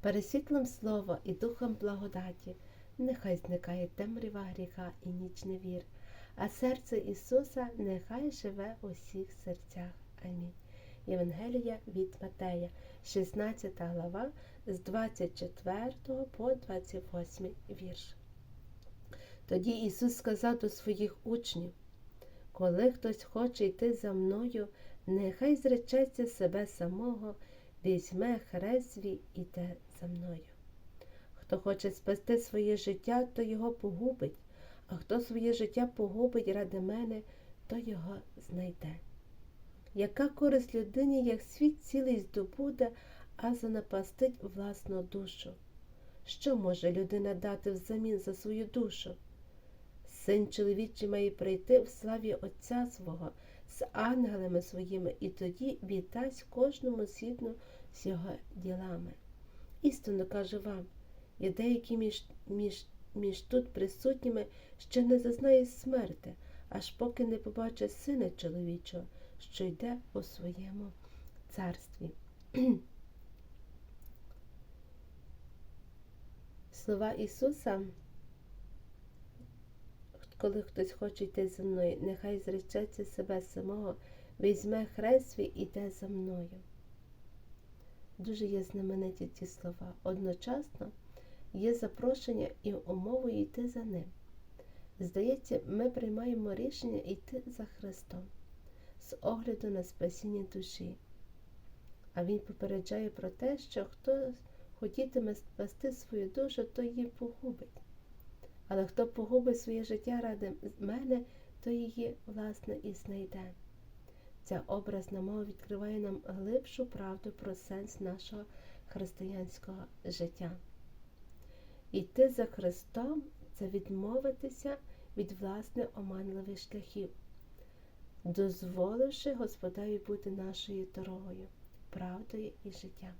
Пересвітлим слово і духом благодаті, нехай зникає темрява гріха і ніч невір, а серце Ісуса нехай живе у всіх серцях. Амінь. Євангелія від Матея, 16 глава, з 24 по 28 вірш. Тоді Ісус сказав до своїх учнів, коли хтось хоче йти за мною, нехай зречеться себе самого, візьме хрест свій за мною. Хто хоче спасти своє життя, то його погубить, а хто своє життя погубить ради мене, то його знайде. Яка користь людині, як світ цілий здобуде, а занапастить власну душу? Що може людина дати взамін за свою душу? Син чоловічий має прийти в славі Отця свого з ангелами своїми, і тоді віддасть кожному згідно з його ділами. Істинно кажу вам, є деякі між, між, між тут присутніми, що не зазнають смерти, аж поки не побачить сина чоловічого, що йде у своєму царстві. Слова Ісуса коли хтось хоче йти за мною, нехай зречеться себе самого, візьме хрест свій і йде за мною. Дуже є знамениті ці слова. Одночасно є запрошення і умовою йти за ним. Здається, ми приймаємо рішення йти за Христом з огляду на спасіння душі. А Він попереджає про те, що хто хотітиме спасти свою душу, то її погубить. Але хто погубить своє життя ради мене, то її, власне, і знайде. Ця образна мова відкриває нам глибшу правду про сенс нашого християнського життя. Йти за Христом це відмовитися від власне оманливих шляхів, дозволивши Господеві бути нашою дорогою, правдою і життям.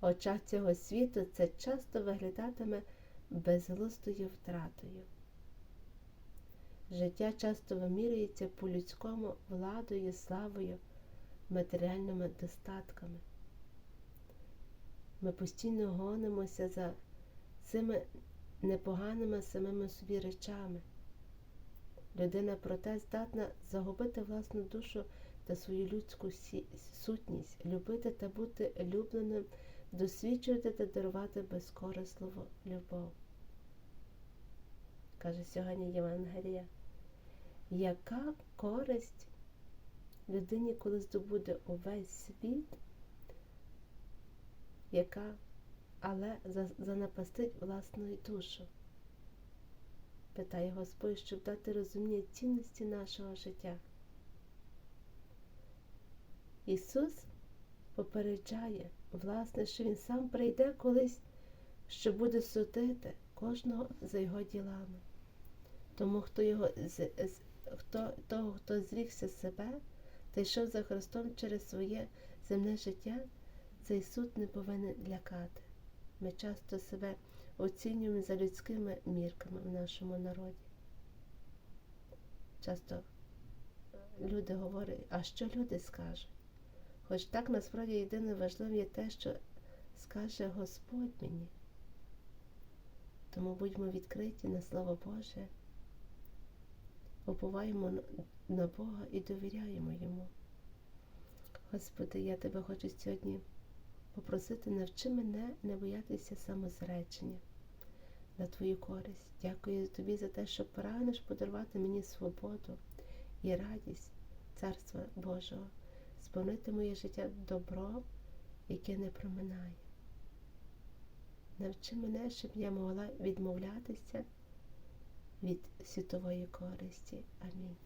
Очах цього світу це часто виглядатиме безглуздою втратою. Життя часто вимірюється по людському владою, славою, матеріальними достатками. Ми постійно гонимося за цими непоганими самими собі речами. Людина проте здатна загубити власну душу та свою людську сутність, любити та бути любленим досвідчувати та дарувати безкорисливу любов. Каже сьогодні Євангелія, яка користь людині, коли здобуде увесь світ, яка але занапастить власну душу? Питає Господь, щоб дати розуміння цінності нашого життя. Ісус попереджає, власне, що Він сам прийде колись, що буде судити кожного за його ділами. Тому хто його, хто, того, хто зрікся себе та йшов за Христом через своє земне життя, цей суд не повинен лякати. Ми часто себе оцінюємо за людськими мірками в нашому народі. Часто люди говорять, а що люди скажуть? Хоч так насправді єдине важливе є те, що скаже Господь мені. Тому будьмо відкриті на Слово Боже, уповаємо на Бога і довіряємо Йому. Господи, я тебе хочу сьогодні попросити, навчи мене не боятися самозречення на Твою користь. Дякую тобі за те, що прагнеш подарувати мені свободу і радість Царства Божого сповнити моє життя добро, яке не проминає. Навчи мене, щоб я могла відмовлятися від світової користі. Амінь.